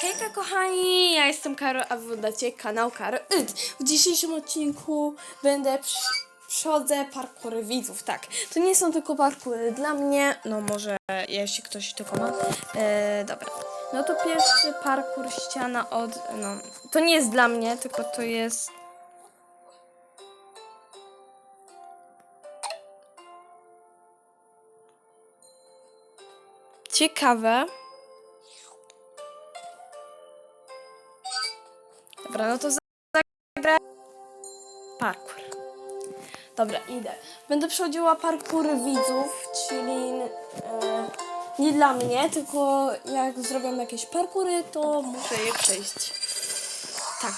Hejka kochani, ja jestem Karo, a wy oglądacie kanał Karo. W dzisiejszym odcinku będę przy, przodzę parkury widzów, tak. To nie są tylko parkury dla mnie, no może jeśli ktoś tylko ma. E, dobra. No to pierwszy parkur ściana od, no, to nie jest dla mnie, tylko to jest... Ciekawe. Dobra, no to zagrę parkour. Dobra, idę. Będę przechodziła parkury widzów, czyli e, nie dla mnie, tylko jak zrobią jakieś parkury, to muszę je przejść. Tak.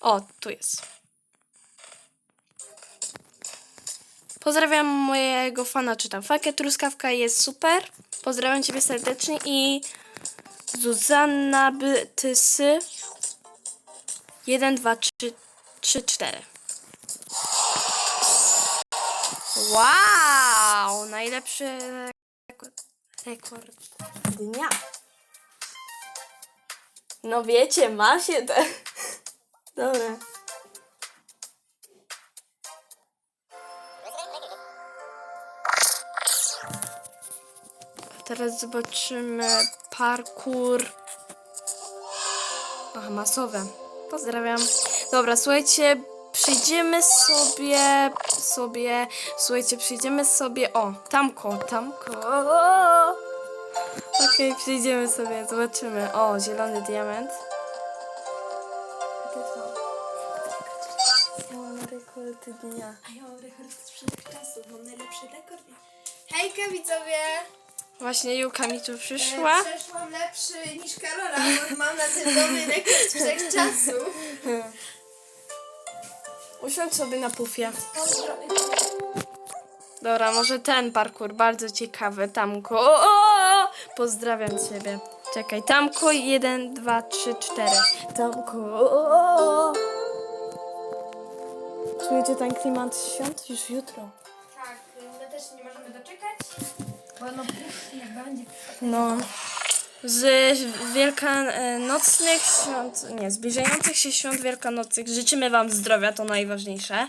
O, tu jest. Pozdrawiam mojego fana, czytam fakę. Truskawka jest super. Pozdrawiam Ciebie serdecznie i Zuzanna Bytysy 1, 2, 3, 3, 4. Wow! Najlepszy rekord, rekord dnia. No wiecie, ma się te. Dobra. Teraz zobaczymy parkour. Aha, masowe. Pozdrawiam. Dobra, słuchajcie, przyjdziemy sobie, sobie, słuchajcie, przyjdziemy sobie, o, tamko, tamko. Okej, przyjdziemy sobie, zobaczymy. O, zielony diament. Ja mam dnia. A ja mam rekord z czasów, mam najlepszy rekord. Hejka widzowie! Właśnie Juka mi tu przyszła. E, Przeszłam lepszy niż Karola, bo mam na tym nowy rekord wszechczasów. Usiądź sobie na pufie. Dobra, może ten parkour, bardzo ciekawy. Tamko. O, o, o! Pozdrawiam ciebie. Czekaj, tamko 1, 2, 3, 4. Tamko. O, o, o! Czujecie ten klimat świąt już jutro? Tak, my też nie możemy doczekać, bo no. No. Z wielkanocnych świąt, nie, zbliżających się świąt wielkanocnych życzymy Wam zdrowia, to najważniejsze.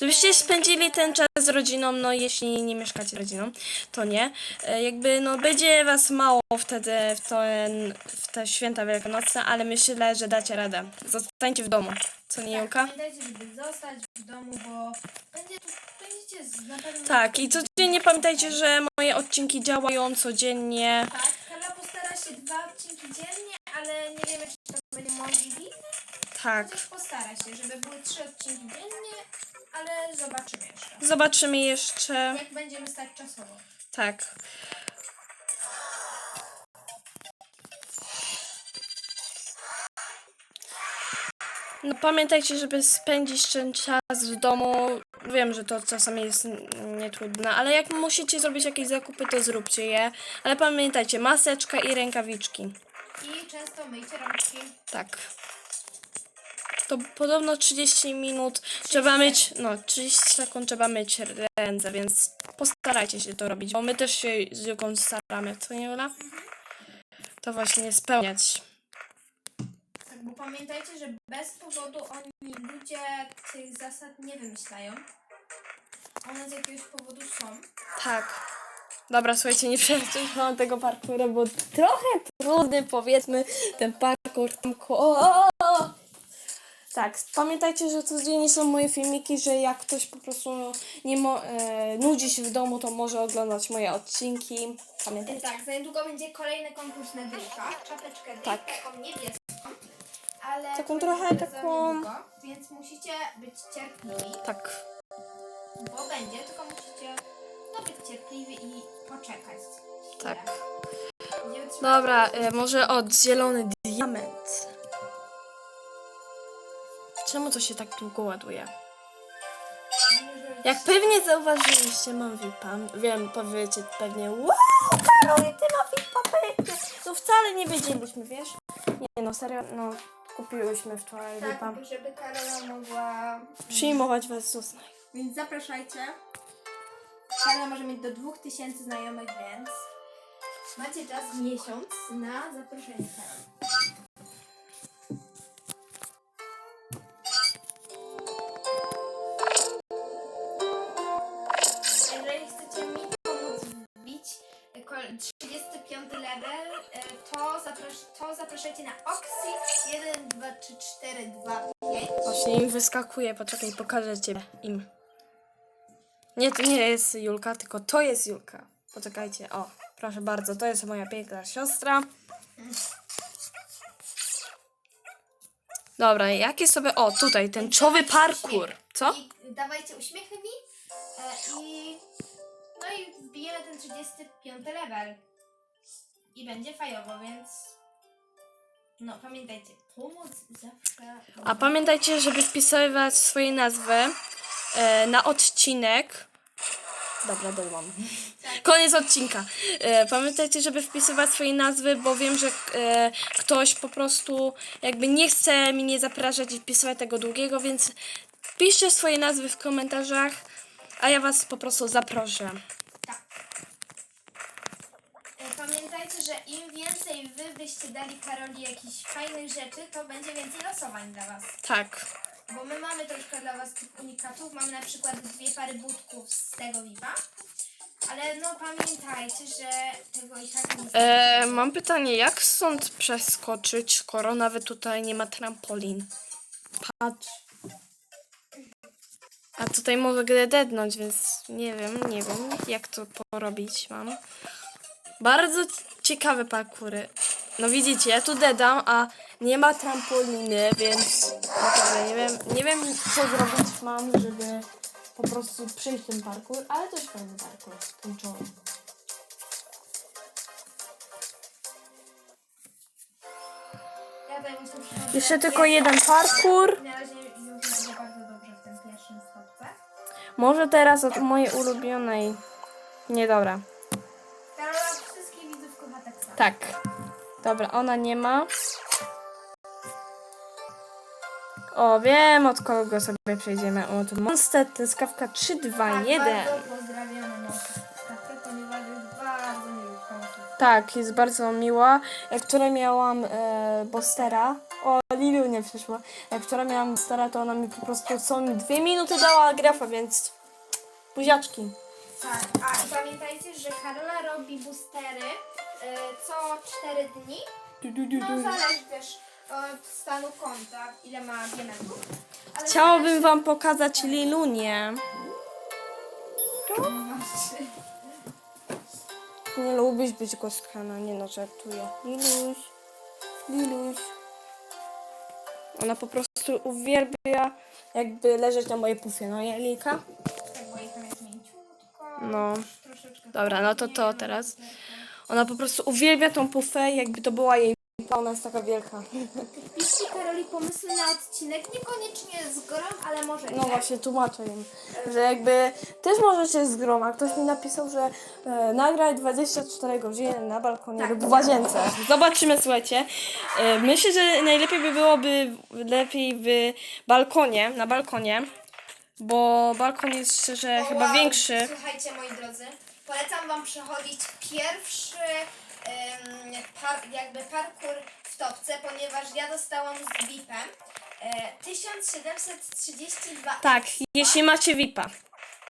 Żebyście spędzili ten czas z rodziną, no jeśli nie mieszkacie z rodziną, to nie. E, Jakby, no będzie Was mało wtedy w, ten, w te święta wielkanocne, ale myślę, że dacie radę. Zostańcie w domu. Co nie, Julka? Pamiętajcie, żeby zostać w domu, bo będzie tu, będziecie na pewno... Tak, i codziennie pamiętajcie, że moje odcinki działają codziennie. Tak, Karola postara się dwa odcinki dziennie, ale nie wiemy, czy to będzie możliwe. Tak. Chociaż postara się, żeby były trzy odcinki dziennie, ale zobaczymy jeszcze. Zobaczymy jeszcze. Jak będziemy stać czasowo. Tak. No pamiętajcie, żeby spędzić ten czas w domu. Wiem, że to czasami jest nietrudne, ale jak musicie zrobić jakieś zakupy, to zróbcie je. Ale pamiętajcie, maseczka i rękawiczki. I często myjcie rączki. Tak. To podobno 30 minut trzeba myć, no 30 sekund trzeba myć ręce, więc postarajcie się to robić, bo my też się z Juką staramy, co nie Ula? To właśnie spełniać. Tak, bo pamiętajcie, że bez powodu oni ludzie tych zasad nie wymyślają. One z jakiegoś powodu są. Tak. Dobra, słuchajcie, nie przeczytałam tego parkouru, bo trochę trudny, powiedzmy, ten parkour. O, o, o. Tak, pamiętajcie, że codziennie są moje filmiki, że jak ktoś po prostu nie mo- e, nudzi się w domu, to może oglądać moje odcinki. Pamiętajcie. Tak, za niedługo będzie kolejny konkurs na drinka. Czapeczkę Tak. taką niebieską. Ale Taką to trochę będzie za taką- niedługo, Więc musicie być cierpliwi, Tak. bo będzie, tylko musicie no, być cierpliwi i poczekać. Tak. Dobra, e, może od zielony diament. Czemu to się tak długo ładuje? Jak pewnie zauważyliście, mam VIPa. Wiem, powiecie pewnie, wow, Karol, ty ma VIPa pewnie. No wcale nie wiedzieliśmy, wiesz? Nie no, serio, no kupiłyśmy wczoraj VIPa. Tak, żeby Karola mogła... Przyjmować was z uznań. Więc zapraszajcie. Karola może mieć do 2000 znajomych, więc Macie czas miesiąc na zaproszenie Karol. 35 level, e, to, zapras to zapraszajcie na Oxy 1, 2, 3, 4, 2, 5. Właśnie im wyskakuje, poczekaj, pokażę cię im. Nie, to nie jest Julka, tylko to jest Julka. Poczekajcie, o, proszę bardzo, to jest moja piękna siostra. Dobra, jakie sobie, o, tutaj, tęczowy parkour, co? I dawajcie uśmiechy mi e, i no i wbijemy ten 35 level. I będzie fajowo, więc no pamiętajcie, pomoc zawsze. A pamiętajcie, żeby wpisywać swoje nazwy e, na odcinek. Dobra, dodam. Koniec odcinka. E, pamiętajcie, żeby wpisywać swoje nazwy, bo wiem, że e, ktoś po prostu jakby nie chce mi nie zapraszać i wpisywać tego długiego, więc piszcie swoje nazwy w komentarzach, a ja was po prostu zaproszę. Tak. E, Pamiętajcie, że im więcej wy byście Karoli jakichś fajnych rzeczy, to będzie więcej losowań dla was. Tak. Bo my mamy troszkę dla was tych unikatów. Mamy na przykład dwie pary butków z tego VIPa. Ale no pamiętajcie, że tego i tak nie E, mam pytanie, jak stąd przeskoczyć, skoro nawet tutaj nie ma trampolin? Patrz. A tutaj mogę dednąć, więc nie wiem, nie wiem, jak to porobić mam. Bardzo ciekawe parkury. No widzicie, ja tu dedam, a nie ma trampoliny, więc naprawdę nie wiem, nie wiem co zrobić mam, żeby po prostu przyjść ten parkour, ale też fajny parkour, przychodzę. Jeszcze tylko jeden parkour. Na razie już idzie bardzo dobrze w tym pierwszym stopce. Może teraz od mojej ulubionej. Nie, dobra. Karola wszystkich widzów kocha tak samo. Tak. Dobra, ona nie ma. O, wiem od kogo sobie przejdziemy. Od Monster Tryskawka 3, 2, Tak, 1. Bardzo pozdrawiamy Monsterstawkę, ponieważ jest bardzo miły. Tak, jest bardzo miła. Jak wczoraj miałam e, Bostera. O, Lilu nie przyszła. Jak wczoraj miałam Bostera, to ona mi po prostu co mi dwie minuty dała grafa, więc buziaczki. Tak, a pamiętajcie, że Karola robi boostery co 4 dni. No zależy też od stanu konta, ile ma diamentów. Ale Chciałabym wam pokazać Lilunię. zależy- Nie lubisz być głaskana, nie no, żartuję. Liluś, Liluś. Ona po prostu uwielbia jakby leżeć na mojej pufie, no nie, Lilka? Tak, bo jej tam jest mięciutko. No. Troszeczkę Dobra, no to to teraz. Ona po prostu uwielbia tą pufę, jakby to była jej pufa, ona jest taka wielka. Piszcie Karoli pomysły na odcinek, niekoniecznie z grom, ale możecie. No właśnie, tłumaczę im, że jakby też możecie z groma. Ktoś mi napisał, że e, nagraj 24 godziny na balkonie Tak. lub w łazience. Zobaczymy, słuchajcie. E, myślę, że najlepiej by byłoby lepiej w balkonie, na balkonie, bo balkon jest szczerze chyba większy. Słuchajcie moi drodzy, polecam wam przechodzić pierwszy em, par, jakby parkour w topce, ponieważ ja dostałam z VIP-em e, 1732 Tak, jeśli macie VIPa.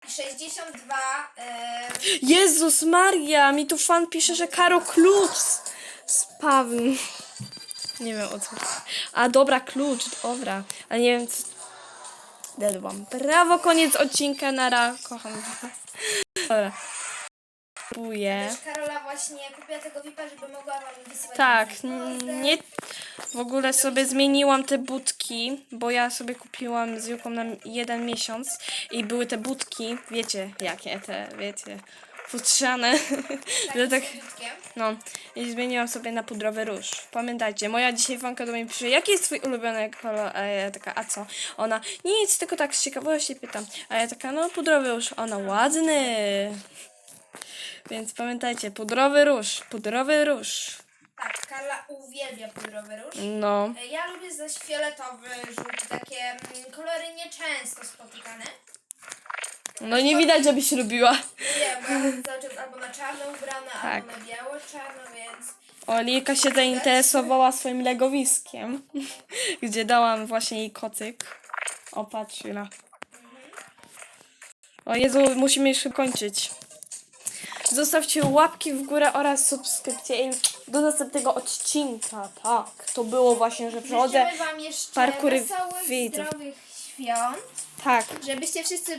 i 62 e, Jezus Maria, mi tu fan pisze, że Karo klucz spawn. Nie wiem o co. A dobra, klucz, dobra. Ale nie wiem co. Dedłam. Brawo, koniec odcinka, nara. Kocham was. Dobra. Kupuję. też Karola właśnie kupiła tego VIP-a, żeby mogła wam wysyłać Tak, n- nie. W ogóle sobie zmieniłam te budki, bo ja sobie kupiłam z Juką na jeden miesiąc i były te budki, wiecie jakie te, wiecie, futrzane. że tak, no, i zmieniłam sobie na pudrowy róż. Pamiętajcie, moja dzisiaj fanka do mnie pisze, jaki jest twój ulubiony kolor? A ja taka, a co? Ona, nic, tylko tak z ciekawości pytam. A ja taka, no pudrowy róż. Ona, ładny. Więc pamiętajcie, pudrowy róż, pudrowy róż. Tak, Karla uwielbia pudrowy róż. No. E, Ja lubię zaś fioletowy, żółty, takie mm, kolory nieczęsto spotykane. No nie widać, żebyś lubiła. Nie, bo ja jestem cały czas albo na czarno ubrana, Tak. albo na biało-czarno, więc... O, Lilka się zainteresowała swoim legowiskiem, gdzie dałam właśnie jej kocyk. O, patrz, Lila. O Jezu, musimy już kończyć. Zostawcie łapki w górę oraz subskrypcję do następnego odcinka. Tak, to było właśnie, że przechodzę. Życzymy wam jeszcze parkury wesołych, widzów. zdrowych świąt, Tak. żebyście wszyscy